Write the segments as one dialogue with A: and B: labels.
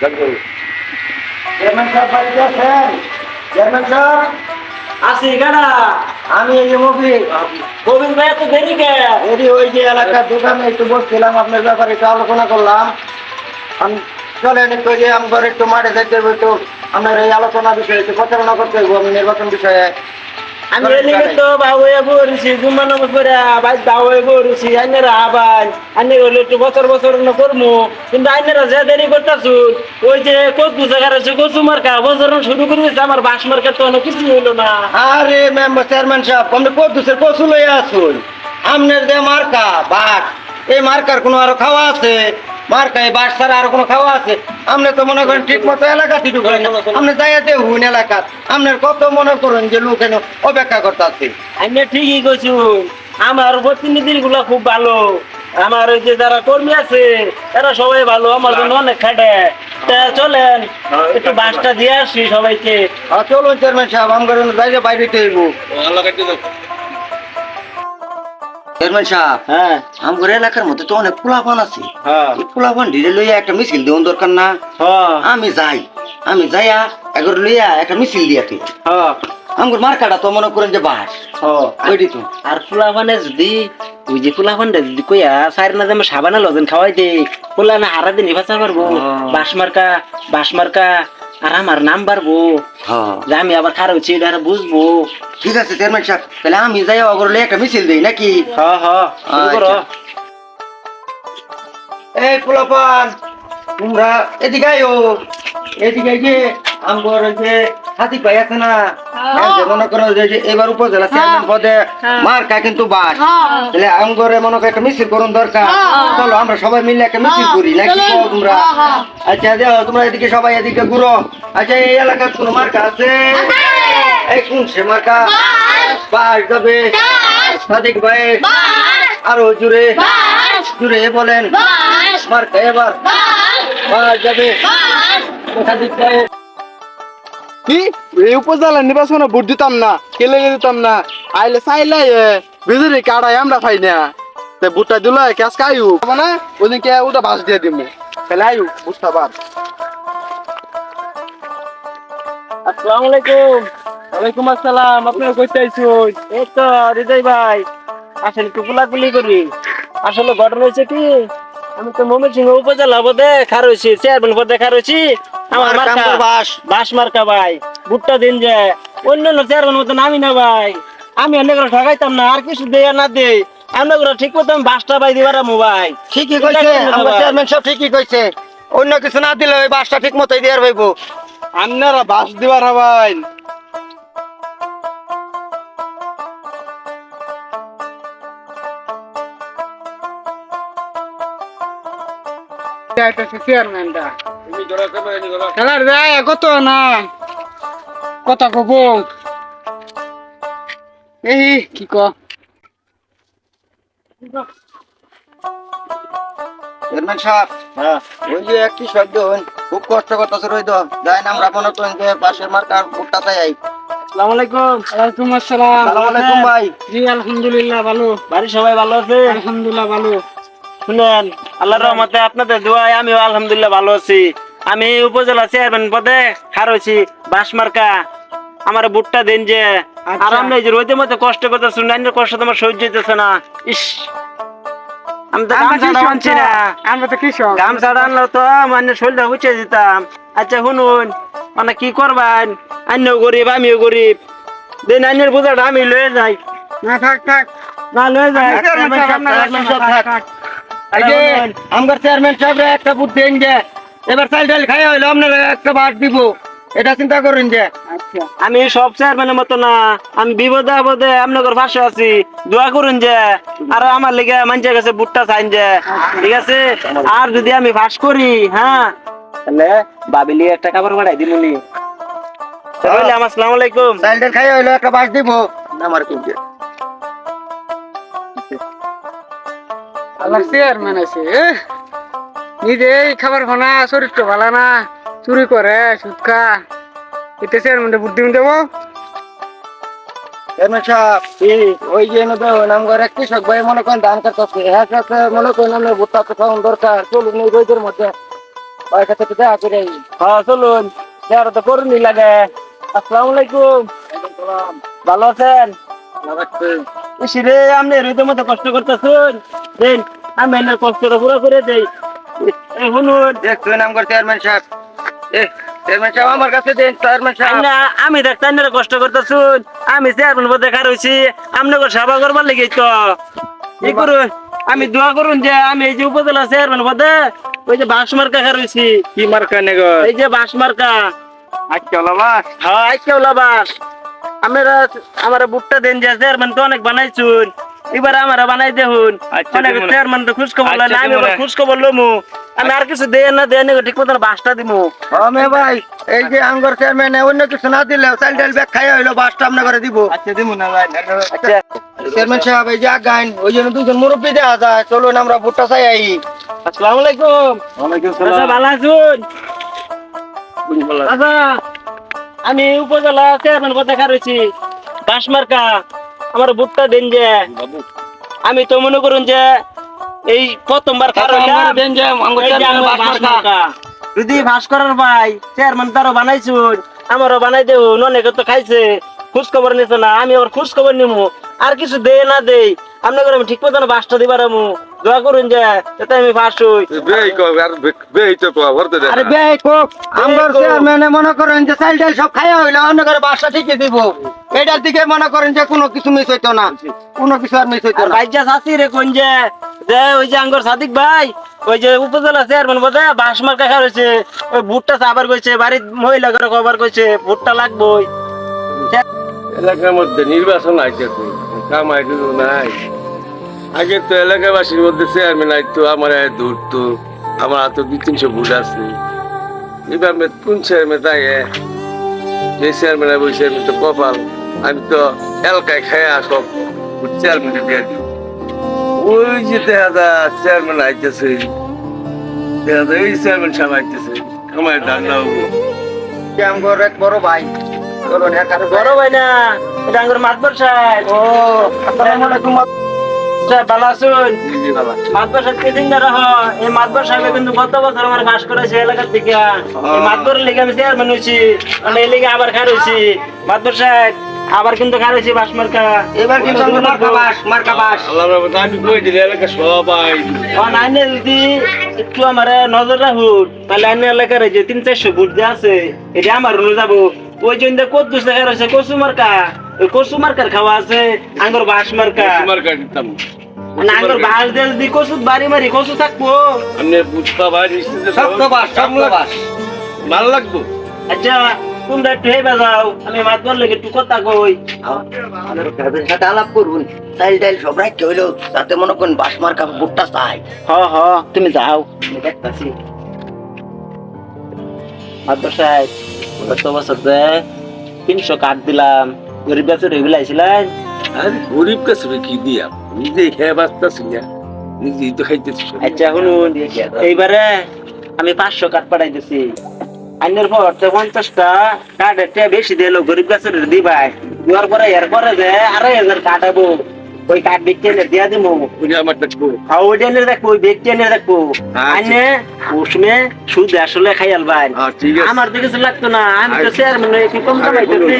A: Chairman সাহেব বাড়িতে আছেন? চেয়ারম্যান সাহেব
B: আসি গাড়া
A: আমি এই যে মুভি
B: গোবিন্দ ভাই এত দেরি কে?
A: এটি ওই যে এলাকার দোকানে একটু বসছিলাম আপনার ব্যাপারে একটু আলোচনা করলাম। আমি চলেন একটু যে আমার একটু মাঠে একটু আপনার এই আলোচনা বিষয়ে একটু প্রচারণা করতে হবে আমি নির্বাচন বিষয়ে
B: আমি জুম্মা নামাজ পড়ে ভাই আইনেরা আবাই আইনে হলে একটু বছর বছর না করব কিন্তু আইনেরা যে দেরি করতেছু ওই যে জায়গার আছে কচু মার্কা বছর শুরু করে আমার বাস মার্কা তো অনেক কিছু হইল না।
A: আরে মেম্বার চেয়ারম্যান সাহেব আপনি কদ্দুসের কচু লইয়া আসুন। আপনার যে মার্কা এই মার্কার কোনো আরও খাওয়া আছে? মার্কা এই বাস ছাড়া আর কোনো খাওয়া আছে? আপনি তো মনে করেন ঠিক মতো এলাকা ঠিক করেন। আপনি যাইয়াতে হুন এলাকা আপনার কত মনে করেন যে লোক এনে অপেক্ষা করতে আছে
B: আইনে ঠিকই কইছু আমার প্রতিনিধি গুলা খুব ভালো। আমার ওই যে যারা কর্মী আছে তারা সবাই ভালো আমার জন্য অনেক খাটে। চলেন একটু বাসটা দিয়ে আসি সবাইকে।
A: আর চলুন চেয়ারম্যান সাহেব আমার বাইরে বাইরে চেয়ারম্যান সাহেব
B: হ্যাঁ।
A: আমার এলাকার মধ্যে তো অনেক পোলাপান আছে।
B: হ্যাঁ।
A: এই পোলাপান ঢিলে লইয়া একটা মিছিল দেওয়ার দরকার না।
B: হ্যাঁ।
A: আমি যাই আমি যাইয়া একবার লইয়া একটা মিছিল দিয়া তুই
B: হ্যাঁ।
A: আমার মার্কাটা তো মনে করেন যে বাস। ওইটি তো
B: আর ফুলাফানে যদি ওই যে ফুলাফানটা যদি কইয়া সাইর না যে সাবানা লজেন খাওয়াই দে ফুলা না হারা দিন পারব। বাস মার্কা বাস মার্কা আর আমার নাম পারব
A: হ্যাঁ।
B: যে আমি আবার খারাপ হচ্ছে এটা বুঝব।
A: ঠিক আছে চেয়ারম্যান সাহেব তাহলে আমি যাই অগরলে একটা মিছিল দেই নাকি?
B: হ্যাঁ হ্যাঁ শুরু করো।
A: আচ্ছা। এই পোলাপান তোমরা এদিকে আইও এদিকে যে যে হাতি আছে না মনে করো যে যে এবার উপজেলা চেয়ারম্যান পদে মার্কা কিন্তু বাস। তাহলে আমগরে মনে করো একটা মিছিল করুন দরকার। চলো আমরা সবাই মিলে একটা মিছিল করি নাকি তোমরা? আচ্ছা দেখো তোমরা এদিকে সবাই এদিকে ঘুরো। আচ্ছা এই এলাকার কোনো মার্কা আছে? এই কোন সে মার্কা? বাস। যাবে। সাদিক ভাই। আরও জুড়ে। জুড়ে বলেন। মার্কা এবার। বাস। যাবে।
C: কি? এই উপজেলা দিতাম না কেলে দিতাম না। আইলে বিজুরি কাড়াই আমরা না। তে দিল ক্যাশ মানে ওটা বাস দিয়ে দিমু। তাহলে
B: আসসালামু আলাইকুম। ওয়ালাইকুম আসসালাম এই তো, হৃদয় ভাই। আসলে একটু গুলাগুলি করি। আসলে ঘটনা হয়েছে কি, আমি তো মমির সিংহ উপজেলা পদে খার হয়েছি চেয়ারম্যান পদে খার হয়েছি। আমার
A: মার্কা। বাস
B: বাস মার্কা ভাই। ভুট্টা দিন যে অন্যান্য চেয়ারম্যান মতো নামি না ভাই। আমি অনেক ঠকাইতাম না আর কিছু দেয়া না দে আমরা ঠিক মতো বাসটা পাই দিবার আমু
A: ঠিকই কইছে আমার চেয়ারম্যান সব ঠিকই কইছে। অন্য কিছু না দিলে ওই বাসটা ঠিক মতোই দেওয়ার হইব
C: আপনারা বাস দিবার হবাই চেয়ারম্যানটা খেলার যায় কত না? কথা কব। এই কি ক?
A: চেয়ারম্যান সাহেব
B: হ্যাঁ।
A: ওই যে একটি শব্দ খুব কষ্ট করতেছে রইদ। যাই না আমরা মনে করেন যে পাশের মার্কার ভুট্টা চাই
B: আসসালামু আলাইকুম।
C: ওয়ালাইকুম আসসালাম।
A: আলাইকুম ভাই।
C: জি আলহামদুলিল্লাহ ভালো।
B: বাড়ির সবাই ভালো আছে?
C: আলহামদুলিল্লাহ ভালো।
B: শুনেন। আল্লাহর রহমতে আপনাদের দোয়ায় আমিও আলহামদুলিল্লাহ ভালো আছি। আমি উপজেলা চেয়ারম্যান পদে হার হয়েছি বাস আমার বুটটা দিন যে আর
C: আচ্ছা।
B: আমি যে রোদের মধ্যে কষ্ট করতে শুনেন কষ্ট তোমার সহ্য হইতেছে না। ইস আমি তো আনছি না।
C: আমরা তো কৃষক
B: আনলো তো মানে শরীরটা উঠে দিতাম। আচ্ছা শুনুন মানে কি করবেন? আমিও গরিব আমিও গরিব। দিন আইনের বোঝাটা আমি লয়ে যাই।
C: না থাক থাক।
B: না লয়ে যাই।
A: আমার চেয়ারম্যান সাহেব একটা বুট দেন যে এবার চাল ডাল খাই হইল আপনারা একটা বাস দিব। এটা চিন্তা করেন যে।
C: আচ্ছা।
B: আমি সব চেয়ারম্যানের মতো না আমি বিপদে আপদে আপনাদের পাশে আছি। দোয়া করুন যে আর আমার লেগে মানুষের কাছে বুটটা চাইন যে। ঠিক আছে? আর যদি আমি ফাঁস করি হ্যাঁ? তাহলে বাবিলি একটা কাপড় বাড়াই দিমুনি তাহলে আমার আসসালামু আলাইকুম।
A: চাল ডাল খাই হইল একটা বাস দিব। আমার কিন্তু
C: আল্লাহ চেয়ারম্যান আছে নিজে খাবার খানা শরীরটা ভালো না চুরি করে সুদ খা। এটা চেয়ারম্যান বুদ্ধি দেবো?
A: চেয়ারম্যান সাহেব ওই যে আমার এক কৃষক ভাই মনে করেন ধান কাটতেছে। হ্যাঁ কাছে মনে করেন আমরা ভুট্টা খাওয়ান দরকার চলুন এই রোদের মধ্যে। ওই কাছে তো দেখা করে
B: হ্যাঁ চলুন। দেওয়ার তো করুনই লাগে। আসসালামু আলাইকুম। ভালো আছেন? ইসিরে আপনি মতো কষ্ট করতেছেন। দেন আমি এনার কষ্টটা পুরো করে দেই। শুনুন।
A: দেখছেন আমার চেয়ারম্যান সাহেব। এ চেয়ারম্যান সাহেব আমার কাছে দেন চেয়ারম্যান সাহেব।
B: না আমি দেখতে আপনারা কষ্ট করতেছুন। আমি চেয়ারম্যান পদে খার হয়েছি আপনাকে সেবা করবার লেগে তো। কি করুন? আমি দোয়া করুন যে আমি এই যে উপজেলা চেয়ারম্যান পদে ওই যে বাঁশ মার্কা খার হয়েছি
A: কি মার্কা নেগো?
B: এই যে বাঁশ মার্কা।
A: লাবাস
B: হ্যাঁ আজকে বাস আমরা আমার বুটটা দেন যে চেয়ারম্যান তো অনেক বানাইছুন। এবার আমার বানাই দেখুন।
A: আচ্ছা,
B: অনেক চেয়ারম্যান তো খুশ খবর
A: আচ্ছা,
B: না আমি খুশ খবর লমু। আমি আর কিছু দেয় না দেয় না ঠিক মতন বাসটা দিমু।
A: আমি ভাই এই যে আঙ্গর চেয়ারম্যান অন্য কিছু না দিলে চাল ডাল ব্যাগ খাই হইল বাসটা আপনি করে দিব।
B: আচ্ছা দিমু না ভাই আচ্ছা।
A: চেয়ারম্যান সাহেব এই যে আগাইন ওই জন্য দুজন মুরব্বী দেওয়া যায়। চলুন আমরা ভুট্টা চাই আই।
B: আসসালামু আলাইকুম।
A: ওয়ালাইকুম
B: আচ্ছা ভালো আছুন? আচ্ছা আমি উপজেলা চেয়ারম্যান পদে খার হয়েছি। বাঁশ মার্কা আমার বুটটা দেন যে আমি তো মনে করুন যে এই প্রথমবার। যদি ভাস্করের ভাই চেয়ারম্যান তারও বানাইছুন আমারও বানাই দেউন অনেকে তো খাইছে খোঁজ খবর নিছে না আমি আবার খোঁজ খবর নিমু। আর কিছু দে না দেই আপনাকে আমি ঠিক মতন বাসটা দিবার আমু। দোয়া করুন যে যাতে আমি ফার্স্ট হই।
D: বেই কো আর বেই তো কো ভরতে দে
A: আরে বে কোক আঙ্গর
B: কোক।
A: চেয়ারম্যানে মনে করেন যে চাল ডাল সব খাই হইল অন্য করে বাসটা ঠিকই দিব। এটার দিকে মনে করেন যে কোনো কিছু মিস হইতো না। কোনো কিছু আর মিস হইতো না।
B: ভাইজা সাসি রে কোন যে যে ওই যে আঙ্গর সাদিক ভাই ওই যে উপজেলা চেয়ারম্যান বোধ বাঁশ মার্কা খাওয়াছে ওই ভুট্টা চাবার কইছে বাড়ির মহিলা করে খবর কইছে ভুট্টা লাগবই।
D: এলাকার মধ্যে নির্বাচন আইতেছে কাম আইতে নাই। আগে তো এলাকাবাসীর মধ্যে চেয়ারম্যান আইতো আমার দূর আমার হাতে দুই তিনশো ভোট আছে। এবার কোন চেয়ারম্যান তাই যে চেয়ারম্যান ওই চেয়ারম্যান তো কপাল আমি তো এলাকায় খাই সব চেয়ারম্যান দিয়ে দিই। ওই যে দেখা যা চেয়ারম্যান আইতেছে। দেখা যায় এই চেয়ারম্যান সাহেব আইতেছে। আমার ডান্ডা হব
A: যে এক বড় ভাই?
B: বড় ভাই না এটা মাতবর সাহেব।
A: ও। আসসালামু আলাইকুম
B: মাতবর এই মাতবর সাহেব কিন্তু গত বছর আমার বাস করেছে এলাকার থেকে এই মাতবর লিগে আমি চেয়ারম্যান হয়েছি মানে এই লিগে আবার খার হয়েছি। মাতবর সাহেব আবার কিন্তু খার হয়েছি বাস মার্কা।
A: এবার কিন্তু মার্কা বাস মার্কা বাস।
D: আল্লাহ রহমতে আমি কই দিলে এলাকা সবাই।
B: আইনে যদি একটু আমার নজর রাখুন তাহলে আইনের এলাকার যে তিন চারশো ভোট যে আছে এটা আমার রুলে যাব। ওই জন্য কত দুশ টাকা রয়েছে কচু মার্কা। ওই কচু মার্কার খাওয়া আছে আঙ্গুর বাঁশ মার্কা।
D: দিতাম।
B: মানে আঙ্গুর বাঁশ দিয়ে যদি কচু বাড়ি মারি কচু থাকব।
D: আপনি বুঝতে পারি
A: সব বাস বাস
D: ভালো লাগবো?
B: আচ্ছা তোমরা একটু হেবে যাও আমি মাতবার লেগে একটু কথা কই।
A: তাদের সাথে আলাপ করুন চাল ডাল সব রাখতে হইল তাতে মনে করেন বাস মার্কা ভুট্টা চাই।
B: হ হ তুমি যাও। আমি দেখতাছি। গত বছর যে তিনশো কাঠ দিলাম। গরিব গাছের বিলাইছিলেন
D: আরে গরিব কাছে কি দিয়া? নিজে খেয়ে বাঁচতেছি না। নিজেই তো খাইতেছি।
B: আচ্ছা শুনুন। এইবারে আমি পাঁচশো কাঠ পাঠাইতেছি। আইনের পর তো পঞ্চাশটা কাঠ একটা বেশি দিলো গরিব গাছের দিবাই। দেওয়ার পরে এরপরে যে আড়াই হাজার কাঠ হব ওই কাঠ বিক্রি এনে দিয়া দিব
D: ওই আমার দেখব।
B: আর ওইটা এনে দেখব ওই ব্যক্তি এনে দেখব।
D: আচ্ছা।
B: আইনে সুদ আসলে
D: হ্যাঁ ঠিক আছে।
B: আমার তো লাগতো না আমি তো চেয়ারম্যান একটু কম কামাইতেছি?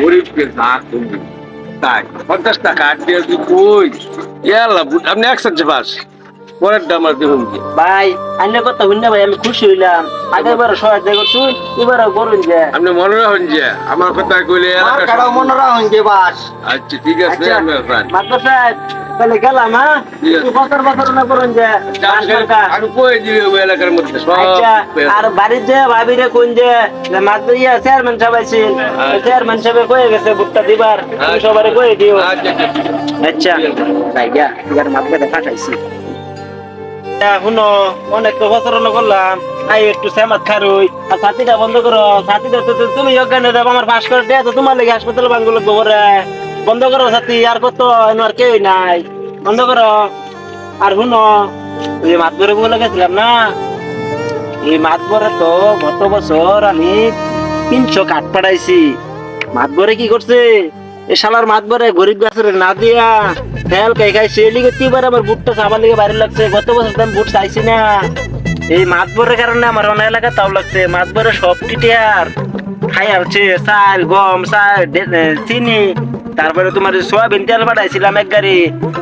D: গরিবকে যা তাই। পঞ্চাশ টাকা আট দিয়ে তুই কই? ইয়াল্লা আপনি একসাথে বাস। কি
B: ভাই আইনের কথা শুনে ভাই আমি খুশি হইলাম। আগের বার সহায়তা করছি এবার করুন যে।
D: আপনি মনে রাখুন যে আমার কথা কইলে
A: মনে রাখুন যে বাস।
D: আচ্ছা ঠিক আছে
B: আচ্ছা।
D: আমি
B: সাহেব তাহলে গেলাম হ্যাঁ? একটু বছর বছর না করুন যে
D: আর কই দিবে ওই এলাকার মধ্যে
B: আচ্ছা আর বাড়ির যে ভাবিরে কোন যে যে মাত্র ইয়া চেয়ারম্যান সাহেব আছেন চেয়ারম্যান সাহেব কয়ে গেছে ভুট্টা দিবার সবারে কয়ে দিও।
D: আচ্ছা আচ্ছা।
B: আচ্ছা তাই গিয়া এবার পাঠাইছি শুনো, অনেক বছর হলো করলাম আই, একটু সেমাত খারুই। আর ছাতিটা বন্ধ করো। ছাতিটা তো তুমি অজ্ঞান দেব আমার পাস করে দেয় তো তোমার লেগে হাসপাতাল বাঙ্গুলো গোবরে। বন্ধ করো ছাতি, আর কত আর কেউ নাই। বন্ধ করো। আর শুনো, ওই যে মাতবরে বলে গেছিলাম না? এই মাতবরে তো গত বছর আমি তিনশো কাঠ পাঠাইছি মাতবরে কি করছে? শালার মাতবরে গরিব গাছের না দিয়া তেল খাই খাই সে লিগে তিবার আমার বুটটা সাবার লিগে বাইরে লাগছে। গত বছর তো আমি বুট চাইছি না। এই মাতবরের কারণে আমার অনেক এলাকা তাও লাগছে। মাতবরে সব টিটিয়ার খাই আছে চাল, গম, চাল চিনি। তারপরে তোমার সয়াবিন তেল পাঠাইছিলাম এক গাড়ি,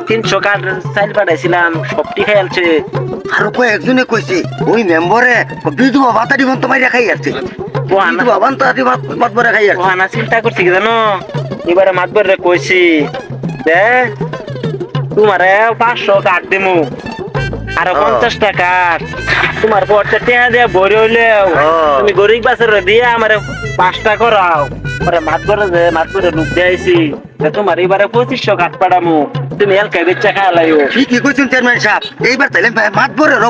B: তিনশো কাঠ চাল পাঠাইছিলাম সবটি খাই আছে
A: আর কয়েকজনে কইছে, ওই মেম্বরে বিধবা ভাতা দিবন তোমার খাই আছে
B: ওহানা
A: বিধবা ভাতা দিবন মাতবরে খাই আছে।
B: ওহানা চিন্তা করছি কি জানো? এবারে মাতবরে কইছি দে তোমারে পাঁচশো কাঠ দিমু আর। পঞ্চাশ টাকা তোমার পরটা টেহা দিয়ে ভরে হইলেও। তুমি গরিব বাসের দিয়ে আমার পাঁচটা করাও পরে মাত করে মাত করে লুক দিয়েছি তোমার এবারে পঁচিশশো কাঠ পাঠামু তুমি
A: ঠিকই কইছেন চেয়ারম্যান সাহেব। এইবার তাইলে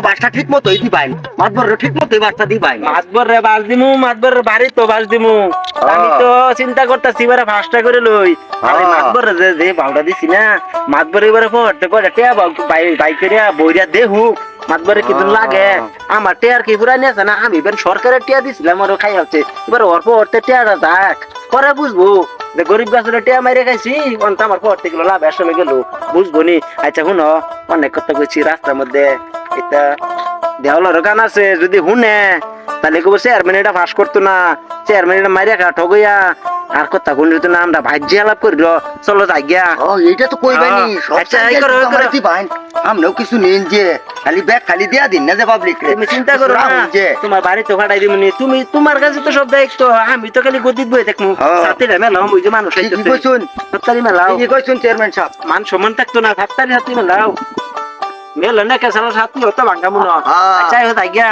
A: বাসটা ঠিক মতো এই দিবাই মাতবরের ঠিক মতো এই বাসটা দিবাই
B: মাতবর রে বাস দিমু মাতবর বাড়ি তো বাস দিমু। আমি তো চিন্তা করতেছি এবারে পাঁচটা করে লই।
A: হ্যাঁ।
B: মাতবর যে যে বাউটা দিছি না মাতবর এবারে পড়তে পড়ে টেয়া বাইকেরিয়া বইরা দেহুক মাতবরে কিছু লাগে। আমার টেয়ার কি পুরা নিয়েছে না? আমি এবার সরকারের টিয়া দিছিলাম আর খাই হচ্ছে। এবার অল্প অর্থে টিয়াটা যাক পরে বুঝব। গরিব গাছের টিয়া মাইরে খাইছি, অন্ত আমার পর থেকে লাভ আসলে গেল। বুঝব নি? আচ্ছা শুনো, অনেক কথা কইছি রাস্তার মধ্যে। এটা দেওয়ালের গান আছে, যদি শুনে, তাহলে কব চেয়ারম্যান এটা ফাঁস করতো না। চেয়ারম্যান এটা মারিয়া খা ঠগইয়া আর কথা শুনলে তো না আমরা ভাজ্য আলাপ করি র, চলো যাই গিয়া।
A: ও এইটা তো কইবানি
B: হ্যাঁ।
A: সব
B: আচ্ছা, এই করো, এই
A: তো
B: করো।
A: দিবাই আমরাও কিছু নেন যে খালি ব্যাগ খালি দিয়া দিন না যে পাবলিক
B: তুমি চিন্তা করো না
A: যে।
B: তোমার বাড়িতে ফাটাই দিবনি তুমি তোমার কাছে তো সব দায়িত্ব আমি তো খালি গদিত বই দেখমু
A: হ্যাঁ।
B: সাথে মেলাও বুঝে মানুষ
A: ঠিকই কইছুন।
B: সত্তারি মেলাও
A: ঠিকই কইছুন চেয়ারম্যান সাহেব।
B: মান সমান থাকতো না সাতটারি হাতি মেলাও মেলো না কেসাল সাথী হতো ভাঙ্গা মনে
A: হ্যাঁ।
B: আচ্ছা হতো গিয়া।